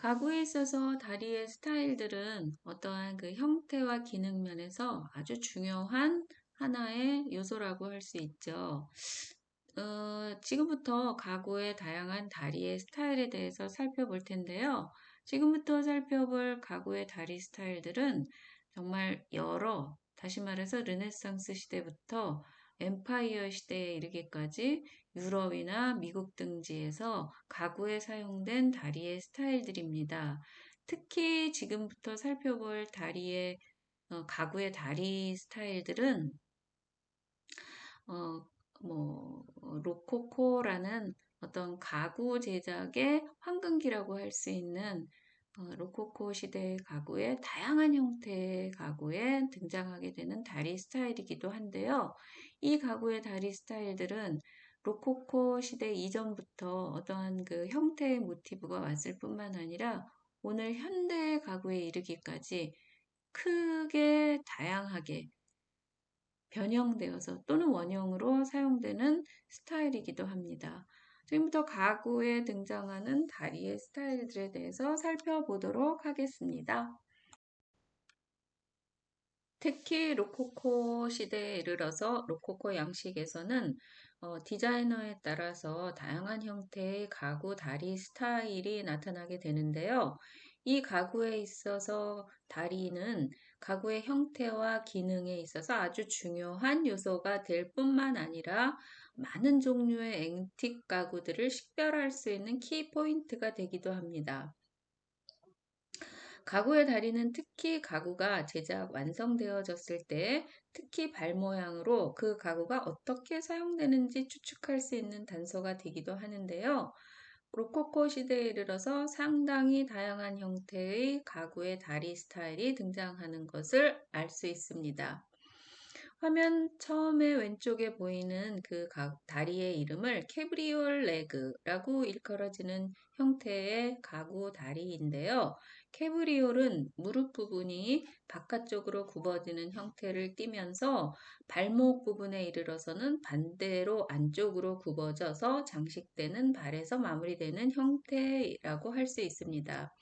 가구에 있어서 다리의 스타일들은 어떠한 그 형태와 기능 면에서 아주 중요한 하나의 요소라고 할 수 있죠. 어, 지금부터 가구의 다양한 다리의 스타일에 대해서 살펴볼 텐데요. 지금부터 살펴볼 가구의 다리 스타일들은 정말 여러, 다시 말해서 르네상스 시대부터 엠파이어 시대에 이르기까지 유럽이나 미국 등지에서 가구에 사용된 다리의 스타일들입니다. 특히 지금부터 살펴볼 다리의 어, 가구의 다리 스타일들은 어, 뭐 로코코라는 어떤 가구 제작의 황금기라고 할 수 있는 어, 로코코 시대의 가구의 다양한 형태의 가구에 등장하게 되는 다리 스타일이기도 한데요. 이 가구의 다리 스타일들은 로코코 시대 이전부터 어떠한 그 형태의 모티브가 왔을 뿐만 아니라 오늘 현대 가구에 이르기까지 크게 다양하게 변형되어서 또는 원형으로 사용되는 스타일이기도 합니다. 지금부터 가구에 등장하는 다리의 스타일들에 대해서 살펴보도록 하겠습니다. 특히 로코코 시대에 이르러서 로코코 양식에서는 어, 디자이너에 따라서 다양한 형태의 가구 다리 스타일이 나타나게 되는데요. 이 가구에 있어서 다리는 가구의 형태와 기능에 있어서 아주 중요한 요소가 될 뿐만 아니라 많은 종류의 앵틱 가구들을 식별할 수 있는 키포인트가 되기도 합니다. 가구의 다리는 특히 가구가 제작 완성되어졌을 때 특히 발 모양으로 그 가구가 어떻게 사용되는지 추측할 수 있는 단서가 되기도 하는데요. 로코코 시대에 이르러서 상당히 다양한 형태의 가구의 다리 스타일이 등장하는 것을 알 수 있습니다. 화면 처음에 왼쪽에 보이는 그 다리의 이름을 캐브리올 레그라고 일컬어지는 형태의 가구 다리인데요. 캐브리올은 무릎 부분이 바깥쪽으로 굽어지는 형태를 띠면서 발목 부분에 이르러서는 반대로 안쪽으로 굽어져서 장식되는 발에서 마무리되는 형태라고 할 수 있습니다.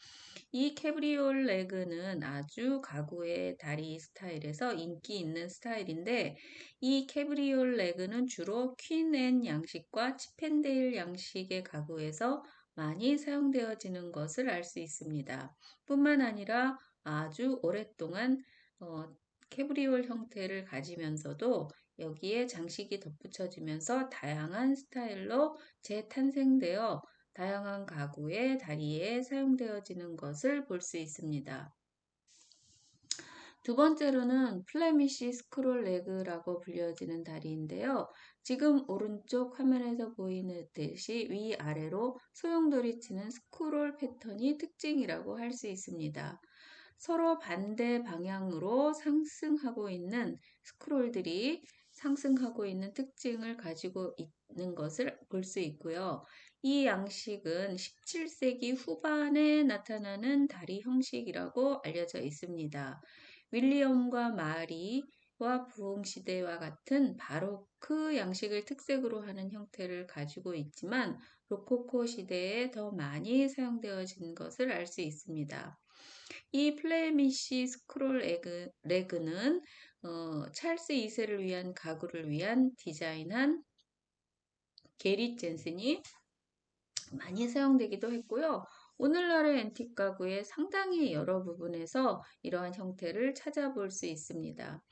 이 캐브리올 레그는 아주 가구의 다리 스타일에서 인기 있는 스타일인데 이 캐브리올 레그는 주로 퀸앤 양식과 치펜데일 양식의 가구에서 많이 사용되어지는 것을 알 수 있습니다. 뿐만 아니라 아주 오랫동안 어, 캐브리올 형태를 가지면서도 여기에 장식이 덧붙여지면서 다양한 스타일로 재탄생되어 다양한 가구의 다리에 사용되어지는 것을 볼 수 있습니다. 두 번째로는 플레미시 스크롤 레그라고 불려지는 다리인데요. 지금 오른쪽 화면에서 보이는 듯이 위아래로 소용돌이 치는 스크롤 패턴이 특징이라고 할 수 있습니다. 서로 반대 방향으로 상승하고 있는 스크롤들이 상승하고 있는 특징을 가지고 있는 것을 볼 수 있고요. 이 양식은 17세기 후반에 나타나는 다리 형식이라고 알려져 있습니다. 윌리엄과 마리 와 부흥시대와 같은 바로크 양식을 특색으로 하는 형태를 가지고 있지만 로코코 시대에 더 많이 사용되어진 것을 알 수 있습니다. 이 플레미시 스크롤 레그는 어, 찰스 2세를 위한 가구를 위한 디자인한 게리 젠슨이 많이 사용되기도 했고요. 오늘날의 앤틱 가구의 상당히 여러 부분에서 이러한 형태를 찾아볼 수 있습니다.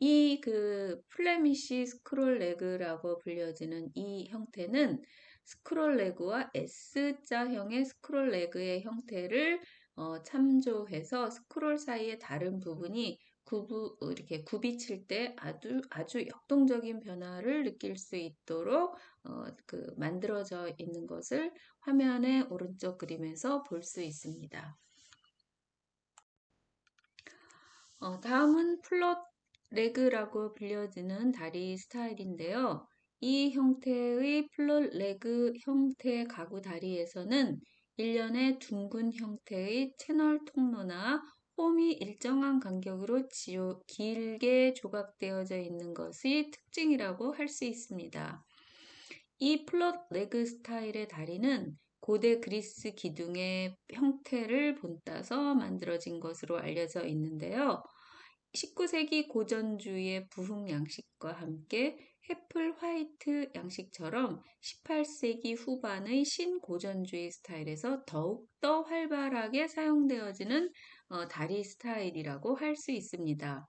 이 그 플레미시 스크롤 레그라고 불려지는 이 형태는 스크롤 레그와 S자형의 스크롤 레그의 형태를 어, 참조해서 스크롤 사이의 다른 부분이 구부, 이렇게 굽이칠 때 아주, 아주 역동적인 변화를 느낄 수 있도록 어, 그 만들어져 있는 것을 화면의 오른쪽 그림에서 볼 수 있습니다. 어, 다음은 플롯 레그라고 불려지는 다리 스타일인데요. 이 형태의 플롯 레그 형태 가구 다리에서는 일련의 둥근 형태의 채널 통로나 홈이 일정한 간격으로 지오, 길게 조각되어져 있는 것이 특징이라고 할 수 있습니다. 이 플롯 레그 스타일의 다리는 고대 그리스 기둥의 형태를 본따서 만들어진 것으로 알려져 있는데요. 19세기 고전주의의 부흥 양식과 함께 해플 화이트 양식처럼 18세기 후반의 신고전주의 스타일에서 더욱더 활발하게 사용되어지는 어, 다리 스타일이라고 할 수 있습니다.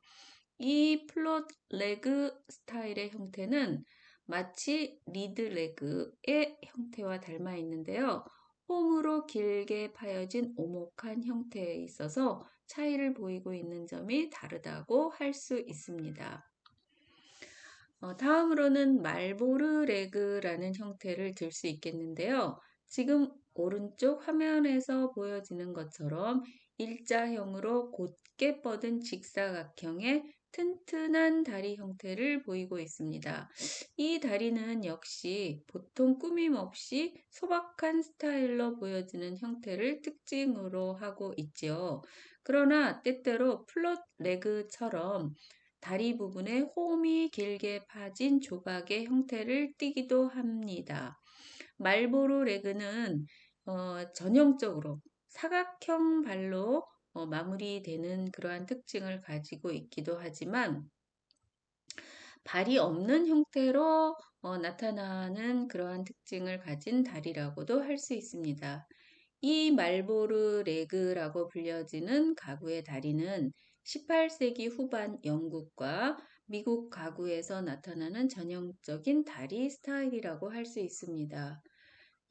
이 플롯 레그 스타일의 형태는 마치 리드 레그의 형태와 닮아 있는데요. 홈으로 길게 파여진 오목한 형태에 있어서 차이를 보이고 있는 점이 다르다고 할 수 있습니다. 어, 다음으로는 말보르 레그라는 형태를 들 수 있겠는데요. 지금 오른쪽 화면에서 보여지는 것처럼 일자형으로 곧게 뻗은 직사각형의 튼튼한 다리 형태를 보이고 있습니다. 이 다리는 역시 보통 꾸밈 없이 소박한 스타일로 보여지는 형태를 특징으로 하고 있지요. 그러나 때때로 플롯 레그처럼 다리 부분에 홈이 길게 파진 조각의 형태를 띠기도 합니다. 말보로 레그는 어, 전형적으로 사각형 발로 어, 마무리되는 그러한 특징을 가지고 있기도 하지만 발이 없는 형태로 어, 나타나는 그러한 특징을 가진 다리라고도 할 수 있습니다. 이 말보르 레그라고 불려지는 가구의 다리는 18세기 후반 영국과 미국 가구에서 나타나는 전형적인 다리 스타일이라고 할 수 있습니다.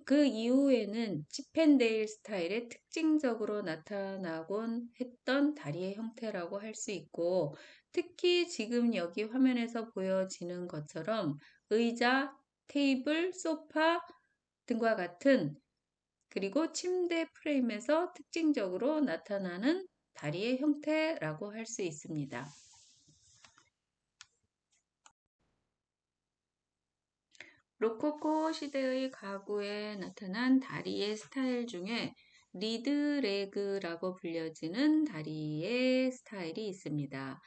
그 이후에는 치펜데일 스타일의 특징적으로 나타나곤 했던 다리의 형태라고 할 수 있고 특히 지금 여기 화면에서 보여지는 것처럼 의자, 테이블, 소파 등과 같은 그리고 침대 프레임에서 특징적으로 나타나는 다리의 형태라고 할 수 있습니다. 로코코 시대의 가구에 나타난 다리의 스타일 중에 리드레그라고 불려지는 다리의 스타일이 있습니다.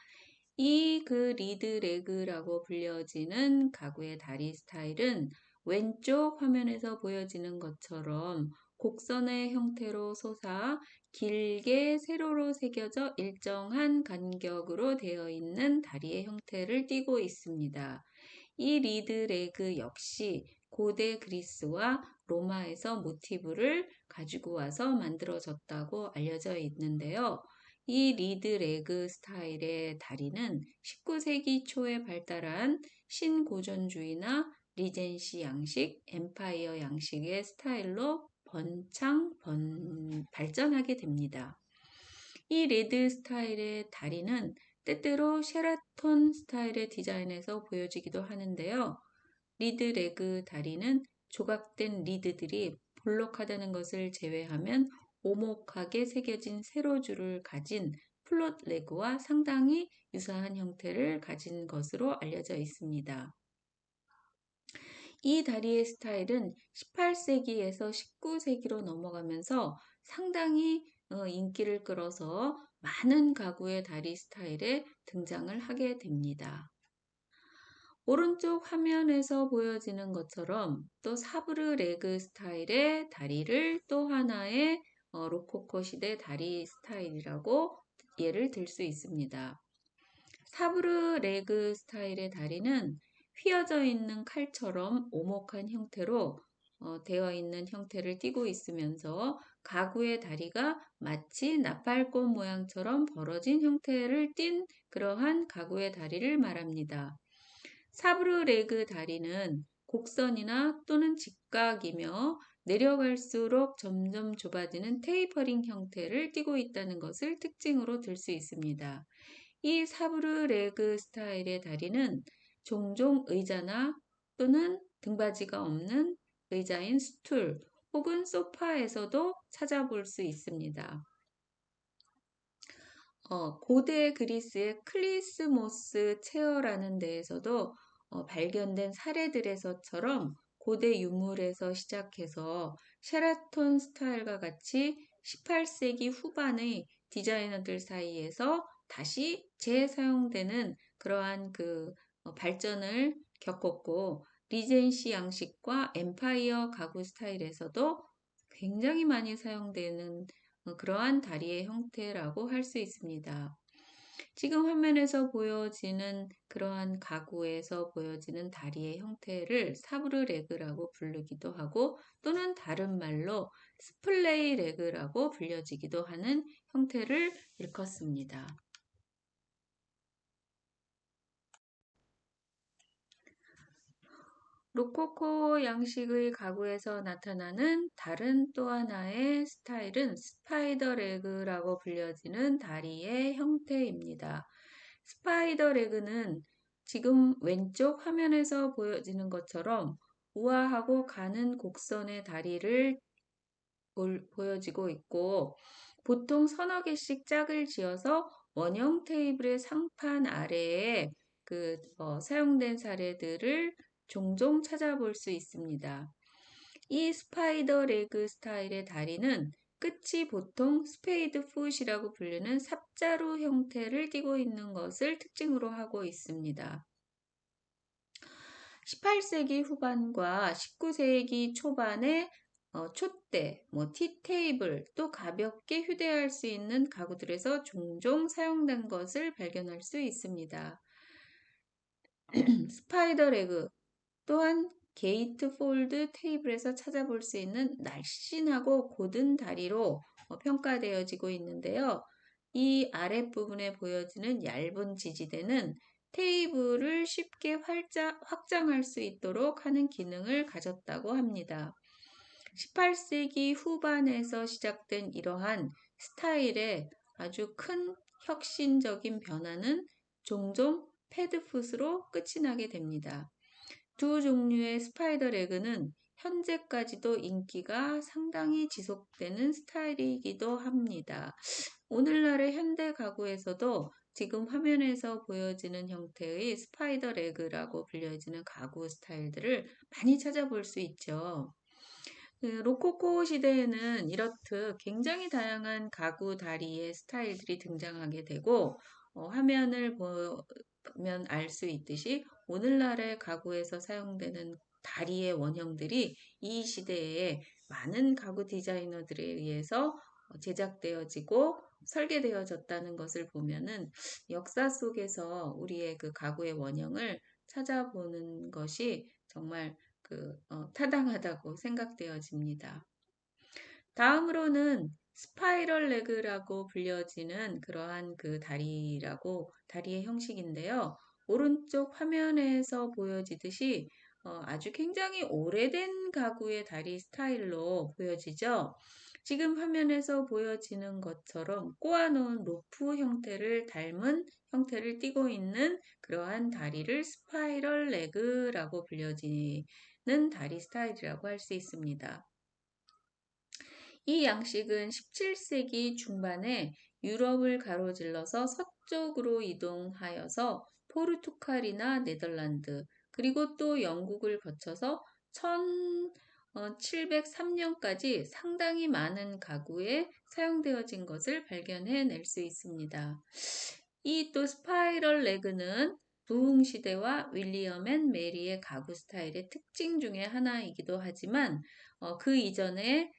이 그 리드레그라고 불려지는 가구의 다리 스타일은 왼쪽 화면에서 보여지는 것처럼 곡선의 형태로 솟아 길게 세로로 새겨져 일정한 간격으로 되어 있는 다리의 형태를 띠고 있습니다. 이 리드 레그 역시 고대 그리스와 로마에서 모티브를 가지고 와서 만들어졌다고 알려져 있는데요. 이 리드 레그 스타일의 다리는 19세기 초에 발달한 신고전주의나 리젠시 양식, 엠파이어 양식의 스타일로 번창 번, 발전하게 됩니다. 이 리드 스타일의 다리는 때때로 쉐라톤 스타일의 디자인에서 보여지기도 하는데요. 리드 레그 다리는 조각된 리드들이 볼록하다는 것을 제외하면 오목하게 새겨진 세로 줄을 가진 플롯 레그와 상당히 유사한 형태를 가진 것으로 알려져 있습니다. 이 다리의 스타일은 18세기에서 19세기로 넘어가면서 상당히 어, 인기를 끌어서 많은 가구의 다리 스타일에 등장을 하게 됩니다. 오른쪽 화면에서 보여지는 것처럼 또 사브르 레그 스타일의 다리를 또 하나의 어, 로코코 시대 다리 스타일이라고 예를 들 수 있습니다. 사브르 레그 스타일의 다리는 휘어져 있는 칼처럼 오목한 형태로 어, 되어 있는 형태를 띠고 있으면서 가구의 다리가 마치 나팔꽃 모양처럼 벌어진 형태를 띤 그러한 가구의 다리를 말합니다. 사브르 레그 다리는 곡선이나 또는 직각이며 내려갈수록 점점 좁아지는 테이퍼링 형태를 띠고 있다는 것을 특징으로 들 수 있습니다. 이 사브르 레그 스타일의 다리는 종종 의자나 또는 등받이가 없는 의자인 스툴 혹은 소파에서도 찾아볼 수 있습니다. 어, 고대 그리스의 클리스모스 체어라는 데에서도 어, 발견된 사례들에서처럼 고대 유물에서 시작해서 셰라톤 스타일과 같이 18세기 후반의 디자이너들 사이에서 다시 재사용되는 그러한 그 어, 발전을 겪었고 리젠시 양식과 엠파이어 가구 스타일에서도 굉장히 많이 사용되는 어, 그러한 다리의 형태라고 할 수 있습니다. 지금 화면에서 보여지는 그러한 가구에서 보여지는 다리의 형태를 사브르 레그라고 부르기도 하고 또는 다른 말로 스플레이 레그라고 불려지기도 하는 형태를 일컫습니다. 로코코 양식의 가구에서 나타나는 다른 또 하나의 스타일은 스파이더 레그라고 불려지는 다리의 형태입니다. 스파이더 레그는 지금 왼쪽 화면에서 보여지는 것처럼 우아하고 가는 곡선의 다리를 보여지고 있고 보통 서너 개씩 짝을 지어서 원형 테이블의 상판 아래에 그 어, 사용된 사례들을 종종 찾아볼 수 있습니다. 이 스파이더 레그 스타일의 다리는 끝이 보통 스페이드 풋이라고 불리는 삽자루 형태를 띠고 있는 것을 특징으로 하고 있습니다. 18세기 후반과 19세기 초반에 어, 촛대, 뭐 티테이블, 또 가볍게 휴대할 수 있는 가구들에서 종종 사용된 것을 발견할 수 있습니다. 스파이더 레그, 또한 게이트 폴드 테이블에서 찾아볼 수 있는 날씬하고 곧은 다리로 어, 평가되어지고 있는데요. 이 아랫부분에 보여지는 얇은 지지대는 테이블을 쉽게 활자, 확장할 수 있도록 하는 기능을 가졌다고 합니다. 18세기 후반에서 시작된 이러한 스타일의 아주 큰 혁신적인 변화는 종종 패드풋으로 끝이 나게 됩니다. 두 종류의 스파이더 레그는 현재까지도 인기가 상당히 지속되는 스타일이기도 합니다. 오늘날의 현대 가구에서도 지금 화면에서 보여지는 형태의 스파이더 레그라고 불려지는 가구 스타일들을 많이 찾아볼 수 있죠. 그 로코코 시대에는 이렇듯 굉장히 다양한 가구 다리의 스타일들이 등장하게 되고 어, 화면을 보면 알 수 있듯이 오늘날의 가구에서 사용되는 다리의 원형들이 이 시대에 많은 가구 디자이너들에 의해서 제작되어지고 설계되어졌다는 것을 보면은 역사 속에서 우리의 그 가구의 원형을 찾아보는 것이 정말 그 어, 타당하다고 생각되어집니다. 다음으로는 스파이럴 레그라고 불려지는 그러한 그 다리라고 다리의 형식인데요. 오른쪽 화면에서 보여지듯이 어, 아주 굉장히 오래된 가구의 다리 스타일로 보여지죠. 지금 화면에서 보여지는 것처럼 꼬아놓은 로프 형태를 닮은 형태를 띠고 있는 그러한 다리를 스파이럴 레그라고 불려지는 다리 스타일이라고 할 수 있습니다. 이 양식은 17세기 중반에 유럽을 가로질러서 서쪽으로 이동하여서 포르투갈이나 네덜란드, 그리고 또 영국을 거쳐서 1703년까지 어, 상당히 많은 가구에 사용되어진 것을 발견해낼 수 있습니다. 이 또 스파이럴 레그는 부흥 시대와 윌리엄 앤 메리의 가구 스타일의 특징 중의 하나이기도 하지만 어, 그 이전에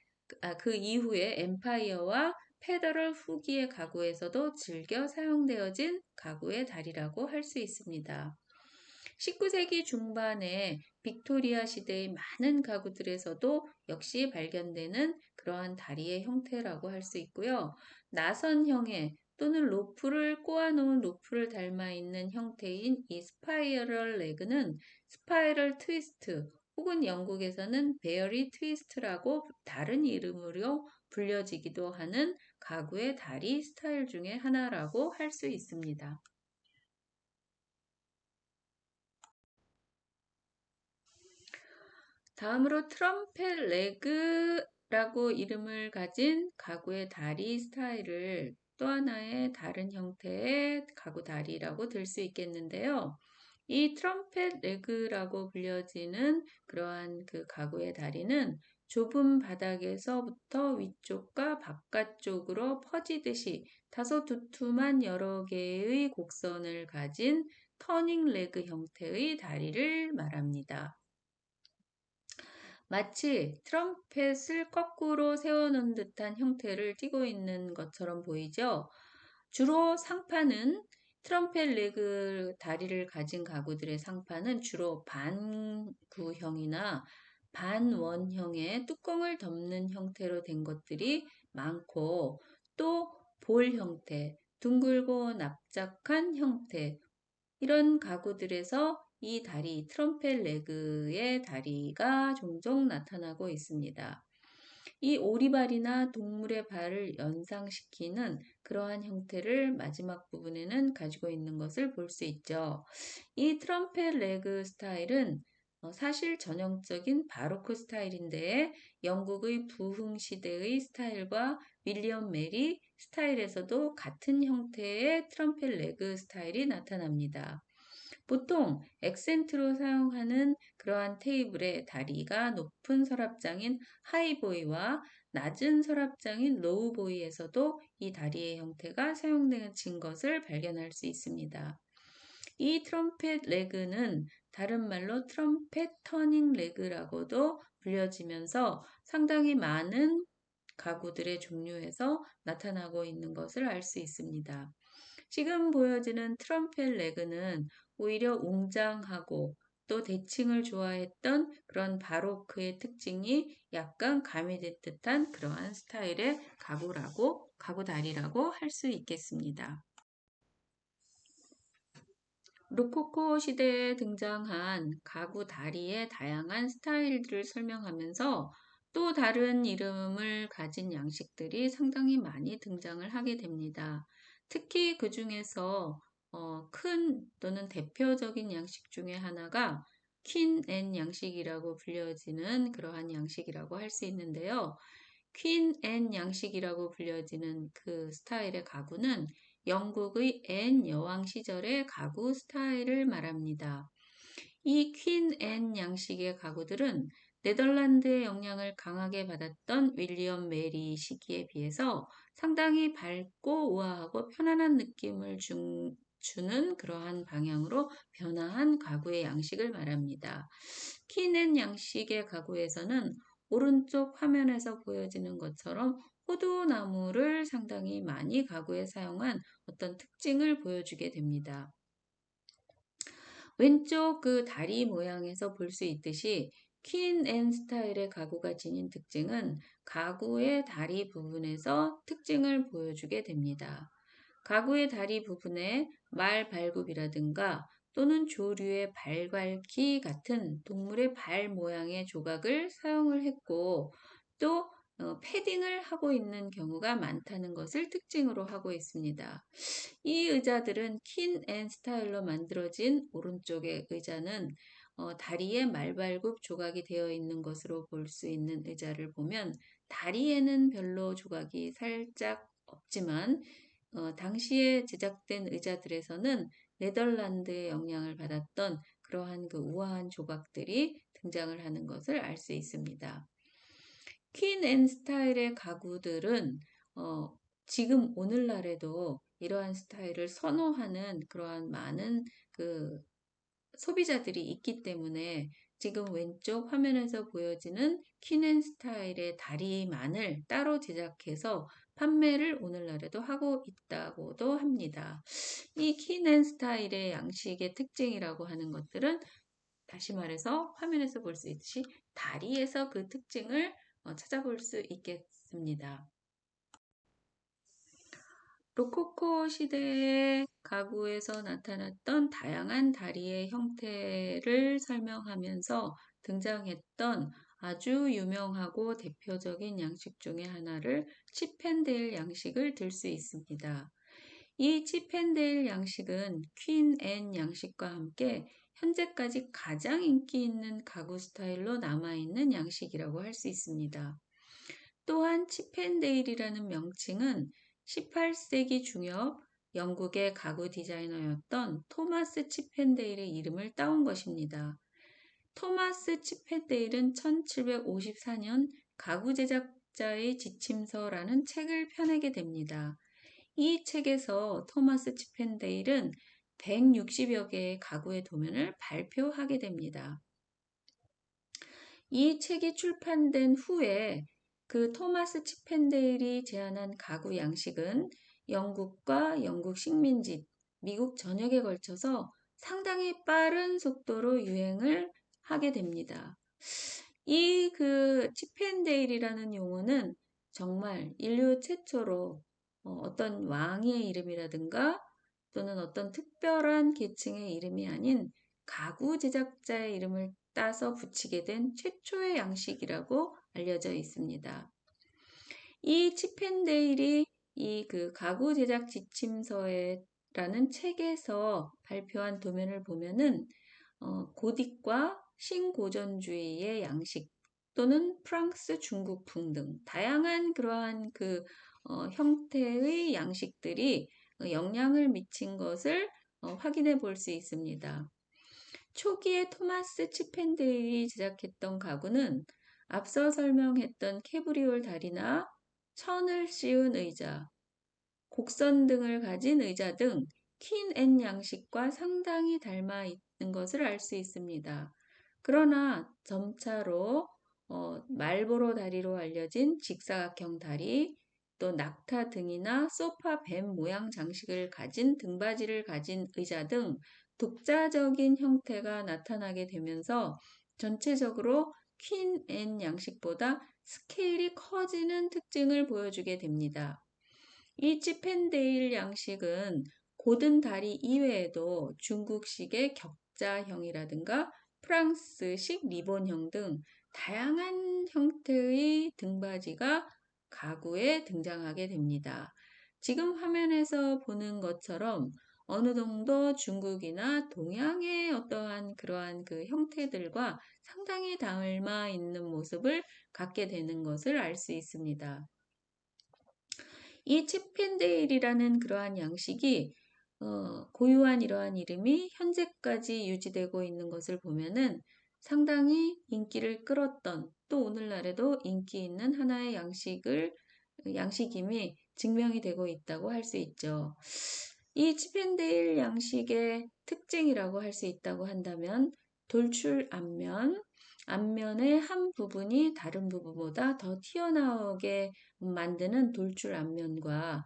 아, 그 이후에 엠파이어와 페더럴 후기의 가구에서도 즐겨 사용되어진 가구의 다리라고 할 수 있습니다. 19세기 중반에 빅토리아 시대의 많은 가구들에서도 역시 발견되는 그러한 다리의 형태라고 할 수 있고요. 나선형의 또는 로프를 꼬아놓은 로프를 닮아 있는 형태인 이 스파이럴 레그는 스파이럴 트위스트 혹은 영국에서는 베어리 트위스트라고 다른 이름으로 불려지기도 하는 가구의 다리 스타일 중에 하나라고 할 수 있습니다. 다음으로 트럼펫 레그라고 이름을 가진 가구의 다리 스타일을 또 하나의 다른 형태의 가구 다리라고 들 수 있겠는데요. 이 트럼펫 레그라고 불려지는 그러한 그 가구의 다리는 좁은 바닥에서부터 위쪽과 바깥쪽으로 퍼지듯이 다소 두툼한 여러 개의 곡선을 가진 터닝 레그 형태의 다리를 말합니다. 마치 트럼펫을 거꾸로 세워놓은 듯한 형태를 띠고 있는 것처럼 보이죠? 주로 상판은 트럼펫 레그 다리를 가진 가구들의 상판은 주로 반구형이나 반원형의 뚜껑을 덮는 형태로 된 것들이 많고 또 볼 형태, 둥글고 납작한 형태 이런 가구들에서 이 다리, 트럼펫 레그의 다리가 종종 나타나고 있습니다. 이 오리발이나 동물의 발을 연상시키는 그러한 형태를 마지막 부분에는 가지고 있는 것을 볼 수 있죠. 이 트럼펫 레그 스타일은 어, 사실 전형적인 바로크 스타일인데 영국의 부흥 시대의 스타일과 윌리엄 메리 스타일에서도 같은 형태의 트럼펫 레그 스타일이 나타납니다. 보통 액센트로 사용하는 그러한 테이블의 다리가 높은 서랍장인 하이보이와 낮은 서랍장인 로우보이에서도 이 다리의 형태가 사용되는 것을 발견할 수 있습니다. 이 트럼펫 레그는 다른 말로 트럼펫 터닝 레그라고도 불려지면서 상당히 많은 가구들의 종류에서 나타나고 있는 것을 알 수 있습니다. 지금 보여지는 트럼펫 레그는 오히려 웅장하고 또 대칭을 좋아했던 그런 바로크의 특징이 약간 가미된 듯한 그러한 스타일의 가구라고 가구 다리라고 할 수 있겠습니다. 로코코 시대에 등장한 가구 다리의 다양한 스타일들을 설명하면서 또 다른 이름을 가진 양식들이 상당히 많이 등장을 하게 됩니다. 특히 그 중에서 어, 큰 또는 대표적인 양식 중에 하나가 퀸앤 양식이라고 불려지는 그러한 양식이라고 할 수 있는데요. 퀸앤 양식이라고 불려지는 그 스타일의 가구는 영국의 앤 여왕 시절의 가구 스타일을 말합니다. 이 퀸 앤 양식의 가구들은 네덜란드의 영향을 강하게 받았던 윌리엄 메리 시기에 비해서 상당히 밝고 우아하고 편안한 느낌을 준, 주는 그러한 방향으로 변화한 가구의 양식을 말합니다. 퀸앤 양식의 가구에서는 오른쪽 화면에서 보여지는 것처럼 호두나무를 상당히 많이 가구에 사용한 어떤 특징을 보여주게 됩니다. 왼쪽 그 다리 모양에서 볼 수 있듯이 퀸앤 스타일의 가구가 지닌 특징은 가구의 다리 부분에서 특징을 보여주게 됩니다. 가구의 다리 부분에 말 발굽이라든가 또는 조류의 발갈기 같은 동물의 발 모양의 조각을 사용을 했고 또 어, 패딩을 하고 있는 경우가 많다는 것을 특징으로 하고 있습니다. 이 의자들은 킨 앤 스타일로 만들어진 오른쪽의 의자는 어, 다리에 말발굽 조각이 되어 있는 것으로 볼 수 있는 의자를 보면 다리에는 별로 조각이 살짝 없지만 어, 당시에 제작된 의자들에서는 네덜란드의 영향을 받았던 그러한 그 우아한 조각들이 등장을 하는 것을 알 수 있습니다. 퀸앤 스타일의 가구들은 어, 지금 오늘날에도 이러한 스타일을 선호하는 그러한 많은 그 소비자들이 있기 때문에 지금 왼쪽 화면에서 보여지는 퀸앤 스타일의 다리만을 따로 제작해서 판매를 오늘날에도 하고 있다고도 합니다. 이 퀸앤 스타일의 양식의 특징이라고 하는 것들은 다시 말해서 화면에서 볼 수 있듯이 다리에서 그 특징을 어, 찾아볼 수 있겠습니다. 로코코 시대의 가구에서 나타났던 다양한 다리의 형태를 설명하면서 등장했던 아주 유명하고 대표적인 양식 중의 하나를 치펜데일 양식을 들 수 있습니다. 이 치펜데일 양식은 퀸 앤 양식과 함께 현재까지 가장 인기 있는 가구 스타일로 남아있는 양식이라고 할 수 있습니다. 또한 치펜데일이라는 명칭은 18세기 중엽 영국의 가구 디자이너였던 토마스 치펜데일의 이름을 따온 것입니다. 토마스 치펜데일은 1754년 가구 제작자의 지침서라는 책을 펴내게 됩니다. 이 책에서 토마스 치펜데일은 160여 개의 가구의 도면을 발표하게 됩니다. 이 책이 출판된 후에 그 토마스 치펜데일이 제안한 가구 양식은 영국과 영국 식민지, 미국 전역에 걸쳐서 상당히 빠른 속도로 유행을 하게 됩니다. 이 그 치펜데일이라는 용어는 정말 인류 최초로 어, 떤 왕의 이름이라든가 또는 어떤 특별한 계층의 이름이 아닌 가구 제작자의 이름을 따서 붙이게 된 최초의 양식이라고 알려져 있습니다. 이 치펜데일이 이 그 가구 제작 지침서에라는 책에서 발표한 도면을 보면은 어, 고딕과 신고전주의의 양식 또는 프랑스 중국풍 등 다양한 그러한 그 어, 형태의 양식들이 영향을 미친 것을 어, 확인해 볼 수 있습니다. 초기에 토마스 치펜데일이 제작했던 가구는 앞서 설명했던 캐브리올 다리나 천을 씌운 의자, 곡선 등을 가진 의자 등 퀸앤 양식과 상당히 닮아 있는 것을 알 수 있습니다. 그러나 점차로 어, 말보로 다리로 알려진 직사각형 다리, 또 낙타 등이나 소파 뱀 모양 장식을 가진 등받이를 가진 의자 등 독자적인 형태가 나타나게 되면서 전체적으로 퀸 앤 양식보다 스케일이 커지는 특징을 보여주게 됩니다. 이 치펜데일 양식은 고든 다리 이외에도 중국식의 격자형이라든가 프랑스식 리본형 등 다양한 형태의 등받이가 가구에 등장하게 됩니다. 지금 화면에서 보는 것처럼 어느 정도 중국이나 동양의 어떠한 그러한 그 형태들과 상당히 닮아 있는 모습을 갖게 되는 것을 알 수 있습니다. 이 치펜데일이라는 그러한 양식이 어, 고유한 이러한 이름이 현재까지 유지되고 있는 것을 보면은 상당히 인기를 끌었던 또 오늘날에도 인기 있는 하나의 양식을 양식임이 증명이 되고 있다고 할 수 있죠. 이 치펜데일 양식의 특징이라고 할 수 있다고 한다면 돌출 앞면, 앞면의 한 부분이 다른 부분보다 더 튀어나오게 만드는 돌출 앞면과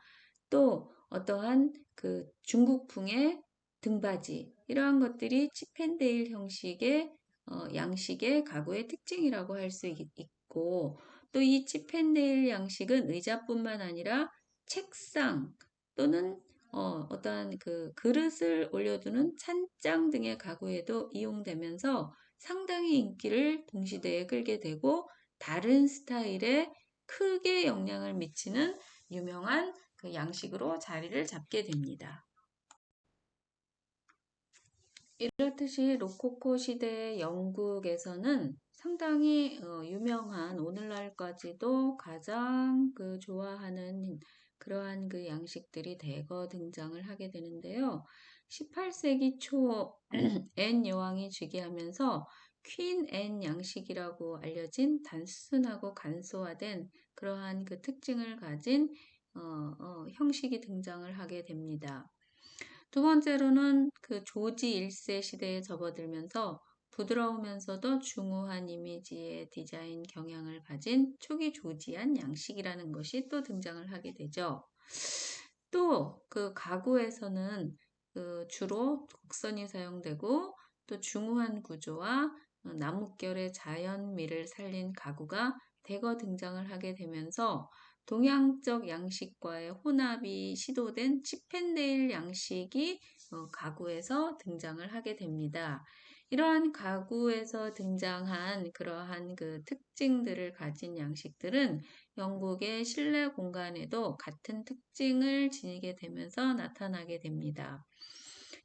또 어떠한 그 중국풍의 등받이 이러한 것들이 치펜데일 형식의 어, 양식의 가구의 특징이라고 할 수 있고 또 이 치펜데일 양식은 의자뿐만 아니라 책상 또는 어, 어떠한 그 그릇을 올려두는 찬장 등의 가구에도 이용되면서 상당히 인기를 동시대에 끌게 되고 다른 스타일에 크게 영향을 미치는 유명한 그 양식으로 자리를 잡게 됩니다. 이렇듯이 로코코 시대의 영국에서는 상당히 어, 유명한 오늘날까지도 가장 그 좋아하는 그러한 그 양식들이 대거 등장을 하게 되는데요. 18세기 초 앤 여왕이 즉위하면서 퀸 앤 양식이라고 알려진 단순하고 간소화된 그러한 그 특징을 가진 어, 어, 형식이 등장을 하게 됩니다. 두 번째로는 그 조지 1세 시대에 접어들면서 부드러우면서도 중후한 이미지의 디자인 경향을 가진 초기 조지한 양식이라는 것이 또 등장을 하게 되죠. 또 그 가구에서는 그 주로 곡선이 사용되고 또 중후한 구조와 나뭇결의 자연미를 살린 가구가 대거 등장을 하게 되면서 동양적 양식과의 혼합이 시도된 치펜데일 양식이 어, 가구에서 등장을 하게 됩니다. 이러한 가구에서 등장한 그러한 그 특징들을 가진 양식들은 영국의 실내 공간에도 같은 특징을 지니게 되면서 나타나게 됩니다.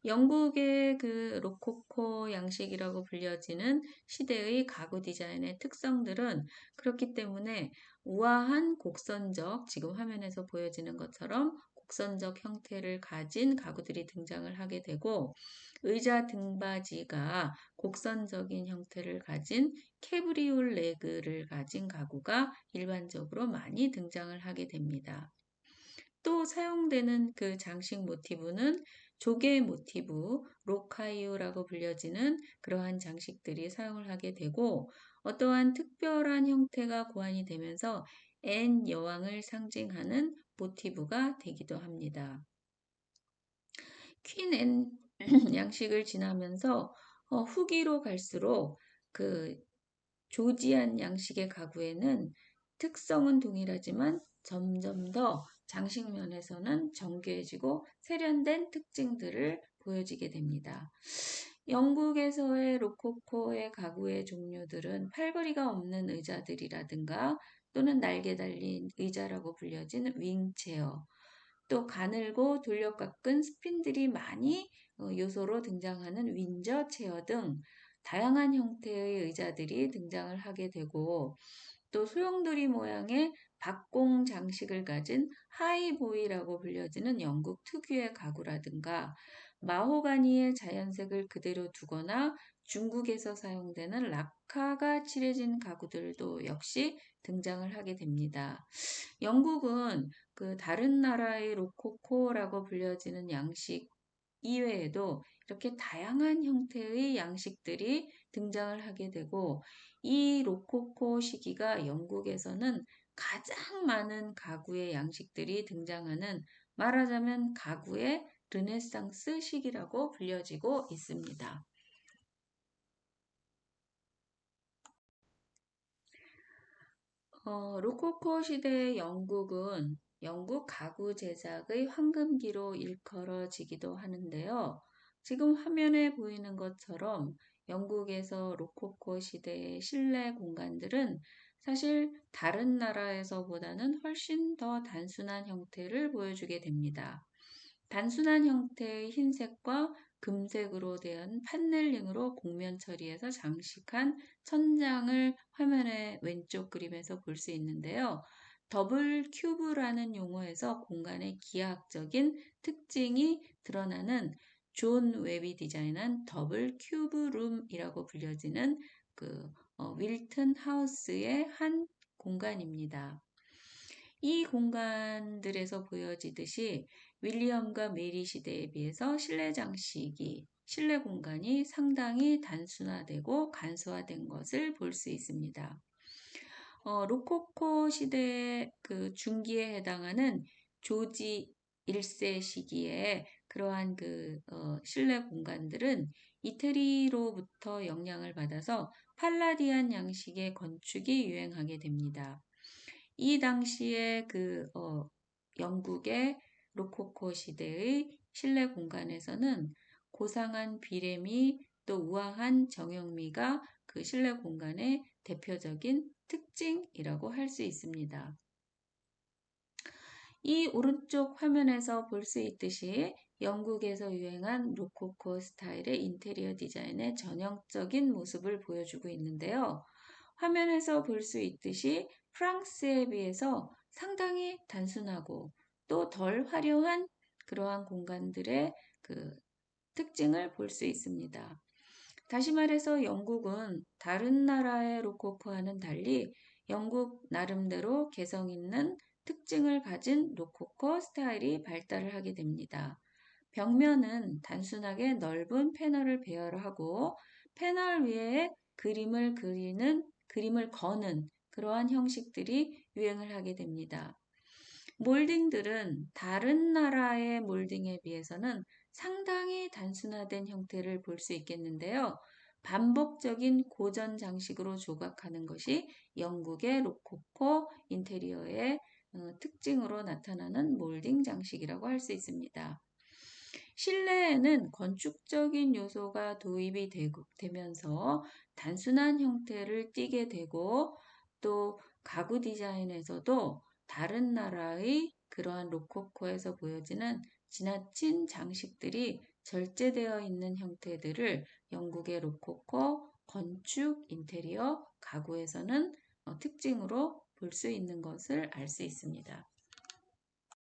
영국의 그 로코코 양식이라고 불려지는 시대의 가구 디자인의 특성들은 그렇기 때문에 우아한 곡선적, 지금 화면에서 보여지는 것처럼 곡선적 형태를 가진 가구들이 등장을 하게 되고 의자 등받이가 곡선적인 형태를 가진 캐브리올 레그를 가진 가구가 일반적으로 많이 등장을 하게 됩니다. 또 사용되는 그 장식 모티브는 조개 모티브, 로카이오라고 불려지는 그러한 장식들이 사용을 하게 되고 어떠한 특별한 형태가 고안이 되면서 앤 여왕을 상징하는 모티브가 되기도 합니다. 퀸앤 양식을 지나면서 어, 후기로 갈수록 그 조지안 양식의 가구에는 특성은 동일하지만 점점 더 장식 면에서는 정교해지고 세련된 특징들을 보여지게 됩니다. 영국에서의 로코코의 가구의 종류들은 팔걸이가 없는 의자들이라든가 또는 날개 달린 의자라고 불려진 윙체어, 또 가늘고 돌려 깎은 스핀들이 많이 어, 요소로 등장하는 윈저 체어 등 다양한 형태의 의자들이 등장을 하게 되고 또 소용돌이 모양의 박공 장식을 가진 하이보이라고 불려지는 영국 특유의 가구라든가 마호가니의 자연색을 그대로 두거나 중국에서 사용되는 락카가 칠해진 가구들도 역시 등장을 하게 됩니다. 영국은 그 다른 나라의 로코코라고 불려지는 양식 이외에도 이렇게 다양한 형태의 양식들이 등장을 하게 되고 이 로코코 시기가 영국에서는 가장 많은 가구의 양식들이 등장하는 말하자면 가구의 르네상스 시기라고 불려지고 있습니다. 어, 로코코 시대의 영국은 영국 가구 제작의 황금기로 일컬어지기도 하는데요. 지금 화면에 보이는 것처럼 영국에서 로코코 시대의 실내 공간들은 사실 다른 나라에서보다는 훨씬 더 단순한 형태를 보여주게 됩니다. 단순한 형태의 흰색과 금색으로 된 판넬링으로 곡면 처리해서 장식한 천장을 화면의 왼쪽 그림에서 볼 수 있는데요. 더블 큐브라는 용어에서 공간의 기하학적인 특징이 드러나는 존 웹이 디자인한 더블 큐브 룸이라고 불려지는 그 어, 윌튼 하우스의 한 공간입니다. 이 공간들에서 보여지듯이 윌리엄과 메리 시대에 비해서 실내 장식이 실내 공간이 상당히 단순화되고 간소화된 것을 볼 수 있습니다. 어, 로코코 시대 그 중기에 해당하는 조지 1세 시기에 그러한 그 어, 실내 공간들은 이태리로부터 영향을 받아서 팔라디안 양식의 건축이 유행하게 됩니다. 이 당시에 그 어, 영국의 로코코 시대의 실내 공간에서는 고상한 비레미 또 우아한 정형미가 그 실내 공간의 대표적인 특징이라고 할 수 있습니다. 이 오른쪽 화면에서 볼 수 있듯이 영국에서 유행한 로코코 스타일의 인테리어 디자인의 전형적인 모습을 보여주고 있는데요. 화면에서 볼 수 있듯이 프랑스에 비해서 상당히 단순하고 또 덜 화려한 그러한 공간들의 그 특징을 볼 수 있습니다. 다시 말해서 영국은 다른 나라의 로코코와는 달리 영국 나름대로 개성 있는 특징을 가진 로코코 스타일이 발달을 하게 됩니다. 벽면은 단순하게 넓은 패널을 배열하고 패널 위에 그림을 그리는 그림을 거는 그러한 형식들이 유행을 하게 됩니다. 몰딩들은 다른 나라의 몰딩에 비해서는 상당히 단순화된 형태를 볼 수 있겠는데요. 반복적인 고전 장식으로 조각하는 것이 영국의 로코코 인테리어의 어, 특징으로 나타나는 몰딩 장식이라고 할 수 있습니다. 실내에는 건축적인 요소가 도입이 되면서 단순한 형태를 띠게 되고 또 가구 디자인에서도 다른 나라의 그러한 로코코에서 보여지는 지나친 장식들이 절제되어 있는 형태들을 영국의 로코코 건축 인테리어 가구에서는 어, 특징으로 볼 수 있는 것을 알 수 있습니다.